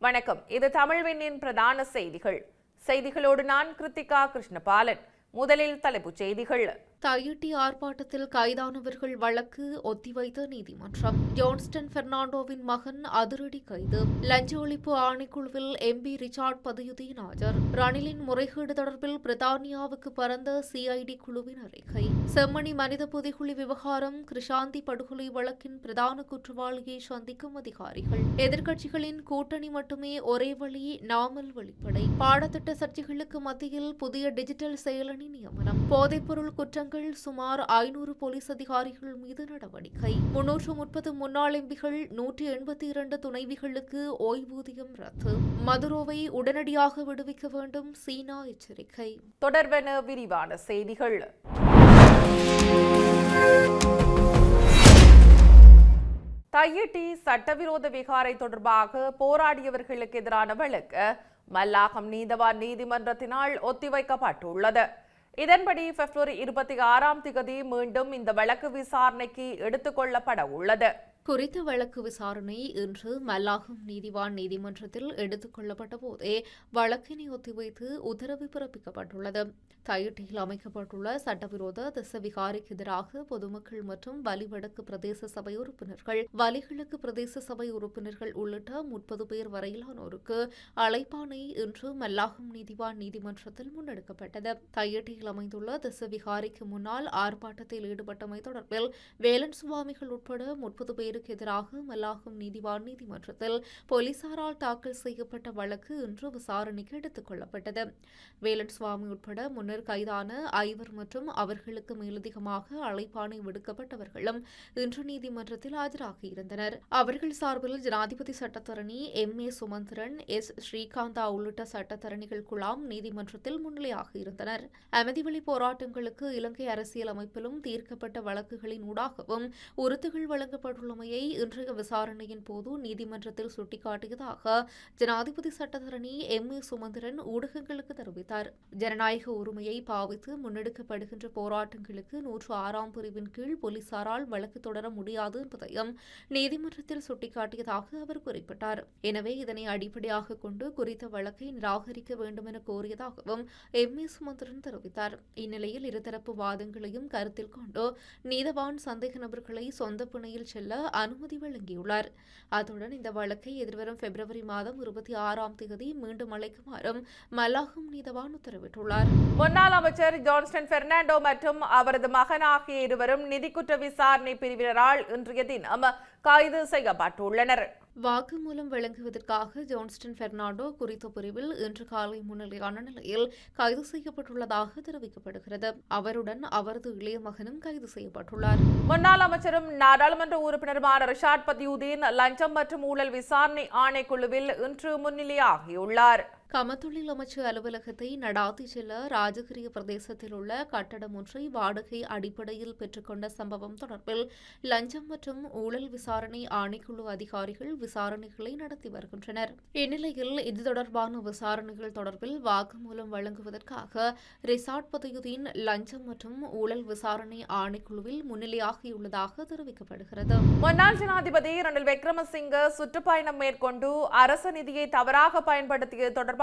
வணக்கம். இது தமிழ்வினின் பிரதான செய்திகள். செய்திகளோடு நான் கிருத்திகா கிருஷ்ணபாலன். முதலில் தலைப்புச் செய்திகள். தையிட்டி ஆர்ப்பாட்டத்தில் கைதானவர்கள் வழக்கு ஒத்திவைத்த நீதிமன்றம். ஜோன்ஸ்டன் பெர்னாண்டோவின் மகன் அதிரடி கைது. லஞ்ச ஒழிப்பு ஆணைக்குழுவில் எம்பி ரிச்சார்ட் பதியுதீன் ஆஜர் ரணிலின் முறைகேடு தொடர்பில் பிரித்தானியாவுக்கு பறந்த சிஐடி குழுவின் அறிக்கை. செம்மணி மனித புதைகுழி விவகாரம் கிருஷாந்தி படுகொலை வழக்கின் பிரதான குற்றவாளியை சந்திக்கும் அதிகாரிகள். எதிர்க்கட்சிகளின் கூட்டணி மட்டுமே ஒரே வழி நாமல் வெளிப்படை. பாடத்திட்ட சர்ச்சைகளுக்கு மத்தியில் புதிய டிஜிட்டல் செயலணி நியமனம். போதைப்பொருள் குற்றங்கள் சுமார் ஐநூறு போலீஸ் அதிகாரிகள் மீது நடவடிக்கை. முன்னூற்று முப்பது முன்னாள் எம்பிகள் நூற்றி எண்பத்தி இரண்டு துணைவிகளுக்கு ஓய்வூதியம் ரத்து. மதுரோவை உடனடியாக விடுவிக்க வேண்டும் சீனா எச்சரிக்கை. தொடர்பென விரிவான செய்திகள். தையிட்டி சட்டவிரோத விகாரை தொடர்பாக போராடியவர்களுக்கு எதிரான வழக்கு மல்லாகம் நீதவான் நீதிமன்றத்தினால் ஒத்திவைக்கப்பட்டுள்ளது. இதன்படி பிப்ரவரி இருபத்தி ஆறாம் திகதி மீண்டும் இந்த வழக்கு விசாரணைக்கு எடுத்துக்கொள்ளப்பட உள்ளது. குறித்த வழக்கு விசாரணை இன்று மல்லாகம் நீதிவான் நீதிமன்றத்தில் எடுத்துக் கொள்ளப்பட்ட போதே வழக்கினை ஒத்திவைத்து உத்தரவு பிறப்பிக்கப்பட்டுள்ளது. தையிட்டியில் அமைக்கப்பட்டுள்ள சட்டவிரோத திசவிகாரிக்கு எதிராக பொதுமக்கள் மற்றும் வலிவடக்கு பிரதேச சபை உறுப்பினர்கள் வலிகிழக்கு பிரதேச சபை உறுப்பினர்கள் உள்ளிட்ட முப்பது பேர் வரையிலானோருக்கு அழைப்பானை இன்று மல்லாகம் நீதிவான் நீதிமன்றத்தில் முன்னெடுக்கப்பட்டது. தையிட்டியில் அமைந்துள்ள திசவிகாரிக்கு முன்னால் ஆர்ப்பாட்டத்தில் ஈடுபட்டமை தொடர்பில் வேலன் சுவாமிகள் உட்பட முப்பது அவருக்கு எதிராக மல்லாகம் நீதிவான் நீதிமன்றத்தில் போலீசாரால் தாக்கல் செய்யப்பட்ட வழக்கு இன்று விசாரணைக்கு எடுத்துக் கொள்ளப்பட்டது. வேலன் சுவாமி உட்பட முன்னர் கைதான ஐவர் மற்றும் அவர்களுக்கு மேலதிகமாக அழைப்பாணை விடுக்கப்பட்டவர்களும் இன்று நீதிமன்றத்தில் ஆஜராகியிருந்தனர் அவர்கள் சார்பில் ஜனாதிபதி சட்டத்தரணி M. A. Sumanthiran S. Srikantha உள்ளிட்ட சட்டத்தரணிகள் குழாம் நீதிமன்றத்தில் முன்னிலையாக இருந்தனர். அமைதிவழி போராட்டங்களுக்கு இலங்கை அரசியல் அமைப்பிலும் தீர்க்கப்பட்ட வழக்குகளின் ஊடாகவும் உறுத்துகள் வழங்கப்பட்டுள்ளமை வழங்கப்பட்டுள்ளமையை இன்றைய விசாரணையின் போது நீதிமன்றத்தில் சுட்டிக்காட்டியதாக ஜனாதிபதி சட்டத்தரணி எம் ஏ சுமந்திரன் ஊடகங்களுக்கு தெரிவித்தார். ஜனநாயக உரிமையை பாவித்து முன்னெடுக்கப்படுகின்ற போராட்டங்களுக்கு நூற்று ஆறாம் பிரிவின் கீழ் போலீசாரால் வழக்கு தொடர முடியாது என்பதையும் நீதிமன்றத்தில் சுட்டிக்காட்டியதாக அவர் குறிப்பிட்டார். எனவே இதனை அடிப்படையாக கொண்டு குறித்த வழக்கை நிராகரிக்க வேண்டும் என கோரியதாகவும் எம் ஏ சுமந்திரன் தெரிவித்தார். இந்நிலையில் இருதரப்பு வாதங்களையும் கருத்தில் கொண்டு நீதவான் சந்தேக நபர்களை சொந்த பிணையில் செல்ல அனுமதி வழங்கியுள்ளார். அத்துடன் இந்த வழக்கை எதிர்வரும் பிப்ரவரி மாதம் இருபத்தி ஆறாம் தேதி மீண்டும் அழைக்குமாறும் மல்லாகம் நீதவான் உத்தரவிட்டுள்ளார். முன்னாள் அமைச்சர் ஜான்ஸ்டன் பெர்னாண்டோ மற்றும் அவரது மகன் ஆகிய இருவரும் நிதிக்குற்ற விசாரணை பிரிவினரால் இன்றைய தினம் கைது செய்யப்பட்டுள்ளனர். வாக்குமூலம் வழங்குவதற்காக ஜோன்ஸ்டன் பெர்னாண்டோ குறித்த பிரிவில் இன்று காலை முன்னிலையான நிலையில் கைது செய்யப்பட்டுள்ளதாக தெரிவிக்கப்படுகிறது. அவருடன் அவரது இளைய மகனும் கைது செய்யப்பட்டுள்ளார். முன்னாள் அமைச்சரும் நாடாளுமன்ற உறுப்பினருமான ரிஷாட் பதியுதீன் லஞ்சம் மற்றும் ஊழல் விசாரணை ஆணைக்குழுவில் இன்று முன்னிலையாகியுள்ளார். கமத்தொழில் அமைச்சு அலுவலகத்தை நடாத்தி செல்ல ராஜகிரிய பிரதேசத்தில் உள்ள கட்டடம் ஒன்றை வாடகை அடிப்படையில் பெற்றுக்கொண்ட சம்பவம் தொடர்பில் லஞ்சம் மற்றும் ஊழல் விசாரணை ஆணைக்குழு அதிகாரிகள் விசாரணைகளை நடத்தி வருகின்றனர். இந்நிலையில் இது தொடர்பான விசாரணைகள் தொடர்பில் வாக்குமூலம் வழங்குவதற்காக ரிசார்ட் பதியுதீன் லஞ்சம் மற்றும் ஊழல் விசாரணை ஆணைக்குழுவில் முன்னிலையாகியுள்ளதாக தெரிவிக்கப்படுகிறது. முன்னாள் ஜனாதிபதி ரணில் விக்ரமசிங்க சுற்றுப்பயணம் மேற்கொண்டு அரசு நிதியை தவறாக பயன்படுத்திய தொடர்பாக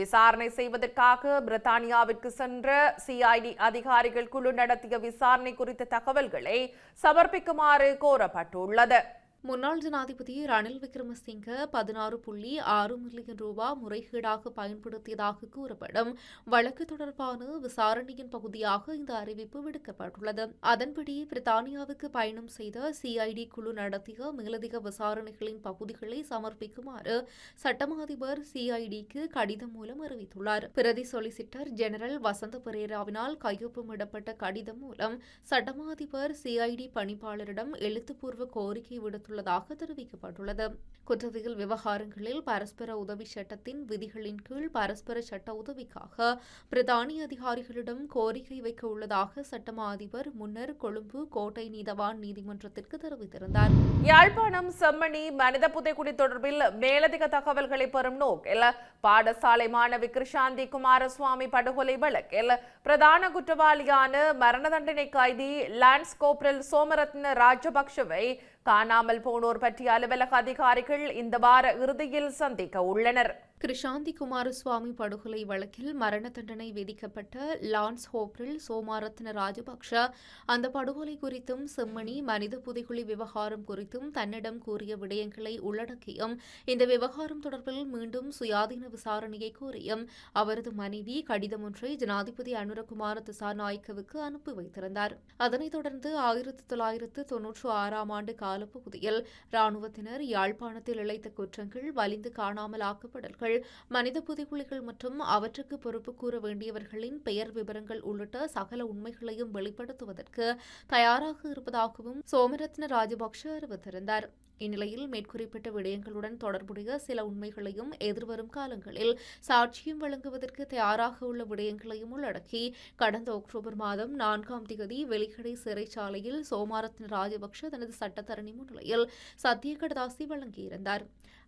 விசாரணை செய்வதற்காக பிரித்தானியாவிற்கு சென்ற சிஐடி அதிகாரிகள் குழு நடத்திய விசாரணை குறித்த தகவல்களை சமர்ப்பிக்குமாறு கோரப்பட்டுள்ளது. முன்னாள் ஜனாதிபதி ரணில் விக்ரமசிங்க பதினாறு புள்ளி ஆறு மில்லியன் ரூபா முறைகேடாக பயன்படுத்தியதாக கூறப்படும். வழக்கு தொடர்பான விசாரணையின் பகுதியாக இந்த அறிவிப்பு விடுக்கப்பட்டுள்ளது. அதன்படி பிரித்தானியாவுக்கு பயணம் செய்த சிஐடி குழு நடத்திய மேலதிக விசாரணைகளின் பகுதிகளை சமர்ப்பிக்குமாறு சட்டமா அதிபர் சிஐடிக்கு கடிதம் மூலம் அறிவித்துள்ளார். பிரதி சொலிசிட்டர் ஜெனரல் வசந்த பெரேராவினால் கையொப்பமிடப்பட்ட கடிதம் மூலம் சட்டமா அதிபர் சிஐடி பணிப்பாளரிடம் எழுத்துப்பூர்வ கோரிக்கை விடுத்துள்ளார் உள்ளதாக தெரிவிக்கப்பட்டுள்ளது. குற்றவியல் விவகாரங்களில் பரஸ்பர உதவி சட்டத்தின் விதிகளின் கீழ் பரஸ்பர சட்ட உதவிக்காக பிரதானிய அதிகாரிகளிடம் கோரிக்கை வைக்க உள்ளதாக சட்டமா அதிபர் முன்னர் கொழும்பு கோட்டை நீதவான் நீதிமன்றத்திற்கு தெரிவித்திருந்தார். யாழ்ப்பாணம் செம்மணி மனித புதைக்குடி தொடர்பில் மேலதிக தகவல்களை பெறும் நோக்கில் பாடசாலை மாணவி கிருஷாந்தி குமாரசுவாமி படுகொலை வழக்கில் பிரதான குற்றவாளியான மரண தண்டனை கைதி லான்ஸ் கோப்ரல் சோமரத்ன ராஜபக்ஷவை காணாமல் போனோர் பற்றிய அலுவலக அதிகாரிகள் இந்த வார இறுதியில் சந்திக்க உள்ளனர். கிருஷாந்தி குமாரசுவாமி படுகொலை வழக்கில் மரண தண்டனை விதிக்கப்பட்ட லான்ஸ் ஹோப்ரில் சோமாரத்ன ராஜபக்ஷ. அந்த படுகொலை குறித்தும் செம்மணி மனித புதைகுழி விவகாரம் குறித்தும் தன்னிடம் கூறிய விடயங்களை உள்ளடக்கியும் இந்த விவகாரம் தொடர்பில் மீண்டும் சுயாதீன விசாரணையை கோரியும் அவரது மனைவி கடிதம் ஒன்றை ஜனாதிபதி அனுரகுமார திசாநாயக்கவுக்கு அனுப்பி வைத்திருந்தார். அதனைத் தொடர்ந்து ஆயிரத்தி தொள்ளாயிரத்து தொன்னூற்று ஆறாம் ஆண்டு காலப்பகுதியில் இராணுவத்தினர் யாழ்ப்பாணத்தில் இழைத்த குற்றங்கள் வலிந்து காணாமல் ஆக்கப்படல்கள் மனித புதைகுழிகள் மற்றும் அவற்றுக்கு பொறுப்பு கூற வேண்டியவர்களின் பெயர் விவரங்கள் உள்ளிட்ட சகல உண்மைகளையும் வெளிப்படுத்துவதற்கு தயாராக இருப்பதாகவும் சோமரத்ன ராஜபக்ஷ அறிவித்திருந்தார். இந்நிலையில் மேற்குறிப்பிட்ட விடயங்களுடன் தொடர்புடைய சில உண்மைகளையும் எதிர்வரும் காலங்களில் சாட்சியம் வழங்குவதற்கு தயாராக உள்ள விடயங்களையும் உள்ளடக்கி கடந்த அக்டோபர் மாதம் நான்காம் தேதி வெளிக்கடை சிறைச்சாலையில் சோமாரத்ன ராஜபக்ஷ தனது சட்டத்தரணி முன்னிலையில் சத்திய கடதாசி வழங்கியிருந்தார்.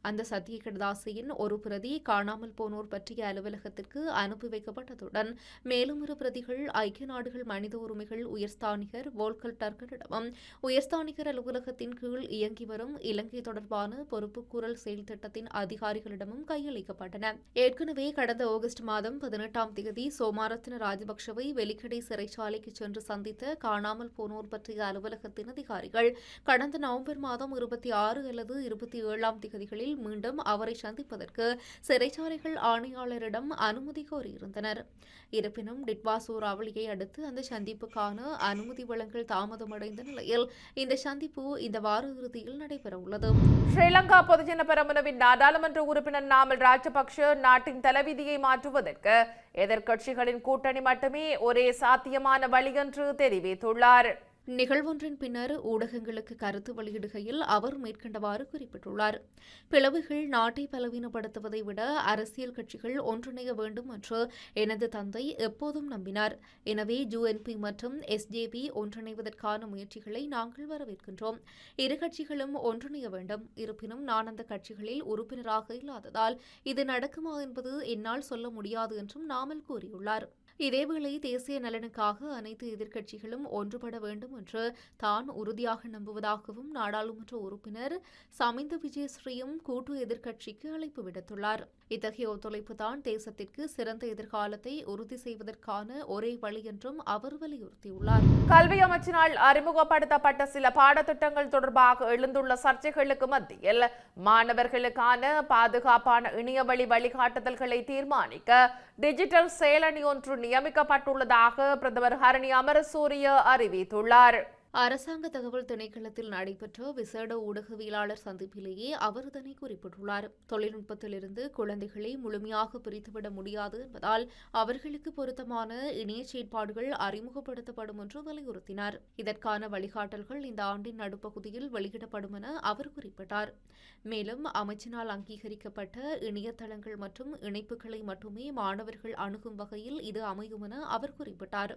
அந்த சத்திய கடதாசியின் ஒரு பிரதி காணாமல் போனோர் பற்றிய அலுவலகத்திற்கு அனுப்பி வைக்கப்பட்டதுடன் மேலும் இரு பிரதிகள் ஐக்கிய நாடுகள் மனித உரிமைகள் உயர்ஸ்தானிகர் வோல்கல் டர்கனிடமும் உயர்ஸ்தானிகர் அலுவலகத்தின் கீழ் இயங்கி வரும் இலங்கை தொடர்பான பொறுப்புக்கூறல் செயல் திட்டத்தின் அதிகாரிகளிடமும் கையளிக்கப்பட்டன. ஏற்கனவே கடந்த ஆகஸ்ட் மாதம் பதினெட்டாம் தேதி சோமாரத்ன ராஜபக்ஷவை வெலிக்கடை சிறைச்சாலைக்கு சென்று சந்தித்த காணாமல் போனோர் பற்றிய அலுவலகத்தின் அதிகாரிகள் கடந்த நவம்பர் மாதம் இருபத்தி ஆறு அல்லது இருபத்தி ஏழாம் தேதிகளில் மீண்டும் அவரை சந்திப்பதற்கு சிறைச்சாலைகள் ஆணையாளரிடம் அனுமதி கோரியிருந்தனர். இருப்பினும் டிட்வா சூறாவளியை அடுத்து அந்த சந்திப்புக்கான அனுமதி வழங்கல் தாமதமடைந்த நிலையில் இந்த சந்திப்பு இந்த வார இறுதியில் நடைபெறவுள்ளது. ஸ்ரீலங்கா பொதுஜன பெரமுனவின் நாடாளுமன்ற உறுப்பினர் நாமல் ராஜபக்ஷ நாட்டின் தலைவிதியை மாற்றுவதற்கு எதிர்க்கட்சிகளின் கூட்டணி மட்டுமே ஒரே சாத்தியமான வழி என்று தெரிவித்துள்ளார். நிகழ்வொன்றின் பின்னர் ஊடகங்களுக்கு கருத்து வெளியிடுகையில் அவர் மேற்கண்டவாறு குறிப்பிட்டுள்ளார். பிளவுகள் நாட்டை பலவீனப்படுத்துவதை விட அரசியல் கட்சிகள் ஒன்றிணைய வேண்டும் என்று எனது தந்தை எப்போதும் நம்பினார். எனவே ஜூஎன்பி மற்றும் எஸ்ஜேபி ஒன்றிணைவதற்கான முயற்சிகளை நாங்கள் வரவேற்கின்றோம். இரு கட்சிகளும் ஒன்றிணைய வேண்டும். இருப்பினும் நான் அந்த கட்சிகளில் உறுப்பினராக இல்லாததால் இது நடக்குமா என்பது என்னால் சொல்ல முடியாது என்றும் நாமல் கூறியுள்ளார். இதேவேளை தேசிய நலனுக்காக அனைத்து எதிர்க்கட்சிகளும் ஒன்றுபட வேண்டும் என்று தான் உறுதியாக நம்புவதாகவும் நாடாளுமன்ற உறுப்பினர் சமிந்த விஜயஸ்ரீயும் கூட்டு எதிர்க்கட்சிக்கு அழைப்பு விடுத்துள்ளார். இத்தகைய ஒத்துழைப்பு தான் தேசத்திற்கு சிறந்த எதிர்காலத்தை உறுதி செய்வதற்கான ஒரே வழி என்றும் அவர் வலியுறுத்தியுள்ளார். கல்வி அமைச்சினால் அறிமுகப்படுத்தப்பட்ட சில பாடத்திட்டங்கள் தொடர்பாக எழுந்துள்ள சர்ச்சைகளுக்கு மத்தியில் மாணவர்களுக்கான பாதுகாப்பான இணையவழி வழிகாட்டுதல்களை தீர்மானிக்க டிஜிட்டல் செயலணி ஒன்று நியமிக்கப்பட்டுள்ளதாக பிரதமர் ஹரணி அமரசூரிய அறிவித்துள்ளார். அரசாங்க தகவல் திணைக்களத்தில் நடைபெற்ற விசேட ஊடகவியலாளர் சந்திப்பிலேயே அவர் இதனை குறிப்பிட்டுள்ளார். தொழில்நுட்பத்திலிருந்து குழந்தைகளை முழுமையாக பிரித்துவிட முடியாது என்பதால் அவர்களுக்கு பொருத்தமான இணைய செயற்பாடுகள் அறிமுகப்படுத்தப்படும் என்று வலியுறுத்தினார். இதற்கான வழிகாட்டல்கள் இந்த ஆண்டின் நடுப்பகுதியில் வெளியிடப்படும் என அவர் குறிப்பிட்டார். மேலும் அமைச்சினால் அங்கீகரிக்கப்பட்ட இணையதளங்கள் மற்றும் இணைப்புகளை மட்டுமே மாணவர்கள் அணுகும் வகையில் இது அமையும் என அவர் குறிப்பிட்டார்.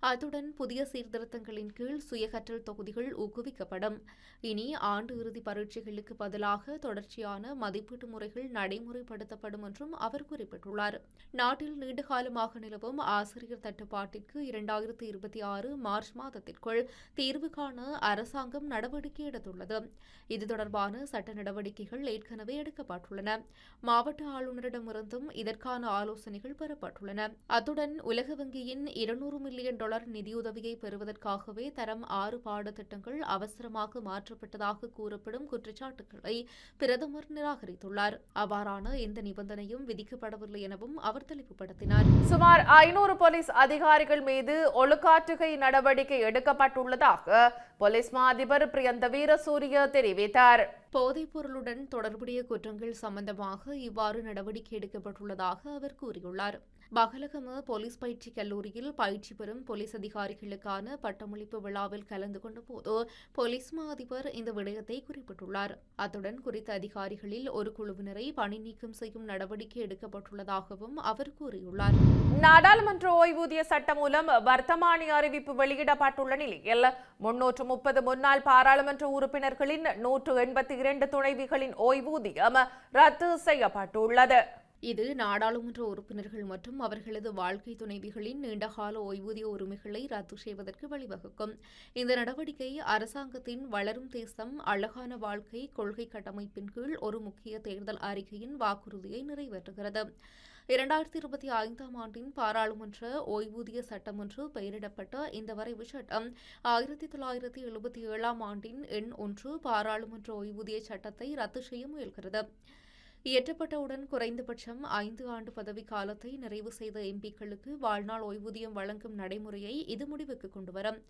அத்துடன் புதிய சீர்திருத்தங்களின் கீழ் சுயகற்றல் தொகுதிகள் ஊக்குவிக்கப்படும். இனி ஆண்டு இறுதி பரீட்சைகளுக்கு பதிலாக தொடர்ச்சியான மதிப்பீட்டு முறைகள் நடைமுறைப்படுத்தப்படும் என்றும் அவர் குறிப்பிட்டுள்ளார். நாட்டில் நீண்டகாலமாக நிலவும் ஆசிரியர் தட்டுப்பாட்டிற்கு இரண்டாயிரத்தி இருபத்தி ஆறு மார்ச் மாதத்திற்குள் தீர்வு காண அரசாங்கம் நடவடிக்கை எடுத்துள்ளது. இது தொடர்பான சட்ட நடவடிக்கைகள் ஏற்கனவே எடுக்கப்பட்டுள்ளன. மாவட்ட ஆளுநரிடமிருந்தும் இதற்கான ஆலோசனைகள் பெறப்பட்டுள்ளன. அத்துடன் உலக வங்கியின் இருநூறு மில்லியன் டாலர் நிதியுதவியை பெறுவதற்காகவே தரம் ஆறு பாடத்திட்டங்கள் அவசரமாக மாற்றப்பட்டதாக கூறப்படும் குற்றச்சாட்டுகளை பிரதமர் நிராகரித்துள்ளார். அவ்வாறான எந்த நிபந்தனையும் விதிக்கப்படவில்லை எனவும் அவர் தெளிவுபடுத்தினார். சுமார் ஐநூறு போலீஸ் அதிகாரிகள் மீது ஒழுக்காற்றுகை நடவடிக்கை எடுக்கப்பட்டுள்ளதாக போலீஸ் மா அதிபர் பிரியந்த வீரசூரிய தெரிவித்தார். போதைப் பொருளுடன் தொடர்புடைய குற்றங்கள் சம்பந்தமாக இவ்வாறு நடவடிக்கை எடுக்கப்பட்டுள்ளதாக அவர் கூறியுள்ளார். பகலகம போலீஸ் பயிற்சி கல்லூரியில் பயிற்சி பெறும் போலீஸ் அதிகாரிகளுக்கான பட்டமளிப்பு விழாவில் கலந்து கொண்டபோது போலீஸ் மா அதிபர் இந்த விடயத்தை குறிப்பிட்டுள்ளார். அத்துடன் குறித்த அதிகாரிகளில் ஒரு குழுவினரை பணி நீக்கம் செய்யும் நடவடிக்கை எடுக்கப்பட்டுள்ளதாகவும் அவர் கூறியுள்ளார். நாடாளுமன்ற ஓய்வூதிய சட்டம் மூலம் வர்த்தமானி அறிவிப்பு வெளியிடப்பட்டுள்ள நிலையில் முன்னூற்று முப்பது முன்னாள் பாராளுமன்ற உறுப்பினர்களின் நூற்று எண்பத்தி இரண்டு துணைவிகளின் ஓய்வூதியம் ரத்து செய்யப்பட்டுள்ளது. இது நாடாளுமன்ற உறுப்பினர்கள் மற்றும் அவர்களது வாழ்க்கை துணைவிகளின் நீண்டகால ஓய்வூதிய உரிமைகளை ரத்து செய்வதற்கு வழிவகுக்கும். இந்த நடவடிக்கை அரசாங்கத்தின் வளரும் தேசம் அழகான வாழ்க்கை கொள்கை கட்டமைப்பின் கீழ் ஒரு முக்கிய தேர்தல் அறிக்கையின் வாக்குறுதியை நிறைவேற்றுகிறது. இரண்டாயிரத்தி இருபத்தி ஐந்தாம் ஆண்டின் பாராளுமன்ற ஓய்வூதிய சட்டம் என்று பெயரிடப்பட்ட இந்த வரைவு சட்டம் ஆயிரத்தி தொள்ளாயிரத்தி எழுபத்தி ஏழாம் ஆண்டின் எண் ஒன்று பாராளுமன்ற ஓய்வூதிய சட்டத்தை ரத்து செய்ய முயல்கிறது. இயற்றப்பட்டவுடன் குறைந்தபட்சம் ஐந்து ஆண்டு பதவி காலத்தை நிறைவு செய்த எம்பிக்களுக்கு வாழ்நாள் ஓய்வூதியம் வழங்கும் நடைமுறையை இது முடிவுக்கு கொண்டுவரும்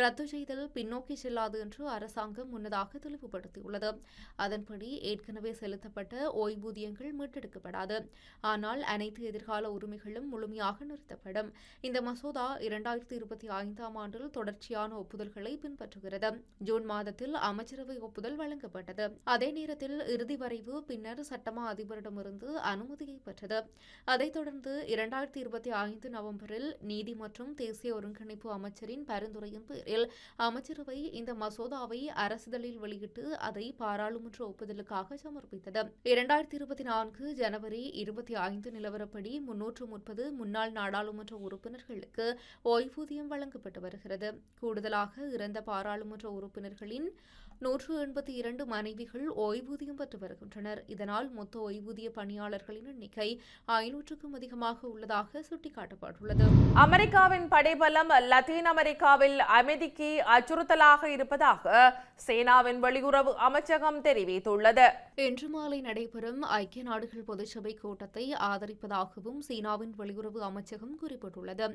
ரத்து செய்தல் பின்னோக்கி செல்லாது என்று அரசாங்கம் முன்னதாக தெளிவுபடுத்தியுள்ளது. அதன்படி ஏற்கனவே செலுத்தப்பட்ட ஓய்வூதியங்கள் மீட்டெடுக்கப்படாது. ஆனால் அனைத்து எதிர்கால உரிமைகளும் முழுமையாக நிறுத்தப்படும். இந்த மசோதா இரண்டாயிரத்தி இருபத்தி ஐந்தாம் ஆண்டில் தொடர்ச்சியான ஒப்புதல்களை பின்பற்றுகிறது. ஜூன் மாதத்தில் அமைச்சரவை ஒப்புதல் வழங்கப்பட்டது. அதே நேரத்தில் இறுதி வரைவு பின்னர் சட்டமா அதிபரிடமிருந்து அனுமதியை பெற்றது. அதைத் தொடர்ந்து இரண்டாயிரத்தி இருபத்தி ஐந்து நவம்பரில் நீதி மற்றும் தேசிய ஒருங்கிணைப்பு அமைச்சரின் பரிந்துரையின் பேரில் அமைச்சரவை இந்த மசோதாவை அரசிதழில் வெளியிட்டு அதை பாராளுமன்ற ஒப்புதலுக்காக சமர்ப்பித்தது. இரண்டாயிரத்தி இருபத்தி நான்கு ஜனவரி இருபத்தி ஐந்து நிலவரப்படி முன்னூற்று முப்பது முன்னாள் நாடாளுமன்ற உறுப்பினர்களுக்கு ஓய்வூதியம் வழங்கப்பட்டு வருகிறது. கூடுதலாக இறந்த பாராளுமன்ற உறுப்பினர்களின் நூற்று எண்பத்தி இரண்டு மனைவிகள் ஓய்வூதியம் பெற்று வருகின்றனர். இதனால் மொத்த ஓய்வூதிய பணியாளர்களின் எண்ணிக்கை ஐநூற்றுக்கும் அதிகமாக உள்ளதாக சுட்டிக்காட்டப்பட்டுள்ளது. அமெரிக்காவின் படைபலம் லத்தீன் அமெரிக்காவில் அமைதிக்கு அச்சுறுத்தலாக இருப்பதாக சேனாவின் வெளியுறவு அமைச்சகம் தெரிவித்துள்ளது. இன்று மாலை நடைபெறும் ஐக்கிய நாடுகள் பொதுச்சபை கூட்டத்தை ஆதரிப்பதாகவும் சீனாவின் வெளியுறவு அமைச்சகம் குறிப்பிட்டுள்ளது.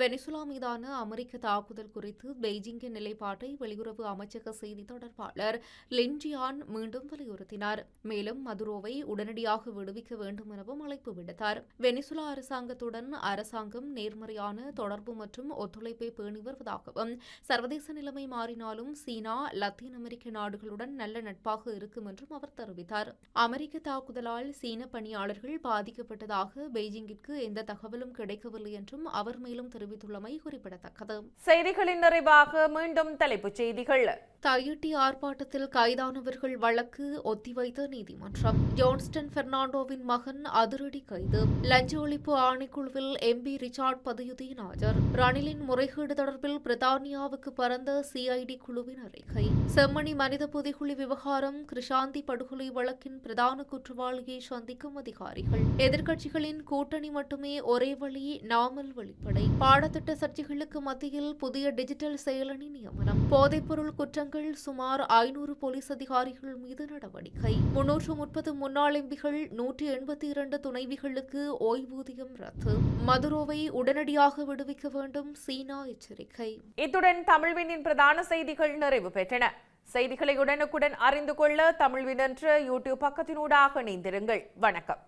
வெனிசுலா மீதான அமெரிக்க தாக்குதல் குறித்து பெய்ஜிங்கின் நிலைப்பாட்டை வெளியுறவு அமைச்சக செய்தி தொடர்பாளர் லின்ஜியான் மீண்டும் வலியுறுத்தினார். மேலும் மதுரோவை உடனடியாக விடுவிக்க வேண்டும் எனவும் அழைப்பு விடுத்தார். வெனிசுலா அரசாங்கத்துடன் அரசாங்கம் நேர்மறையான தொடர்பு மற்றும் ஒத்துழைப்பை பேணி வருவதாகவும் சர்வதேச நிலைமை மாறினாலும் சீனா லத்தீன் அமெரிக்க நாடுகளுடன் நல்ல நட்பாக இருக்கும் என்றும் அவர் தெரிவித்தார். அமெரிக்க தாக்குதலால் சீன பணியாளர்கள் பாதிக்கப்பட்டதாக பெய்ஜிங்கிற்கு எந்த தகவலும் கிடைக்கவில்லை என்றும் அவர் மேலும் தெரிவித்துள்ளமை குறிப்பிடத்தக்கது. செய்திகளின் நிறைவாக மீண்டும் தலைப்புச் செய்திகள். தையிட்டி ஆர்ப்பாட்டத்தில் கைதானவர்கள் வழக்கு ஒத்திவைத்த நீதிமன்றம். ஜோன்ஸ்டன் பெர்னாண்டோவின் மகன் அதிரடி கைது. லஞ்ச ஒழிப்பு ஆணைக்குழுவில் எம்பி ரிச்சார்ட் பதியுதீன் ஆஜர் ரணிலின் முறைகேடு தொடர்பில் பிரித்தானியாவுக்கு பறந்த சிஐடி குழுவின் அறிக்கை. செம்மணி மனித புதைகுழி விவகாரம் கிருஷாந்தி படுகொலை வழக்கின் பிரதான குற்றவாளியை சந்திக்கும் அதிகாரிகள். எதிர்க்கட்சிகளின் கூட்டணி மட்டுமே ஒரே வழி நாமல் வெளிப்படை. பாடத்திட்ட சர்ச்சைகளுக்கு மத்தியில் புதிய டிஜிட்டல் செயலணி நியமனம். போதைப்பொருள் குற்றங்கள் சுமார் சுமார் ஐநூறு போலீஸ் அதிகாரிகள் மீது நடவடிக்கை. முன்னூற்று முப்பது முன்னாள் எம்பிகள் நூற்றி எண்பத்தி இரண்டு துணைவிகளுக்கு ஓய்வூதியம் ரத்து. மதுரோவை உடனடியாக விடுவிக்க வேண்டும் சீனா எச்சரிக்கை. இத்துடன் தமிழ்வினின் பிரதான செய்திகள் நிறைவு பெற்றன. செய்திகளை உடனுக்குடன் அறிந்து கொள்ள தமிழ்வின் என்ற யூடியூப் பக்கத்தினூடாக இணைந்திருங்கள். வணக்கம்.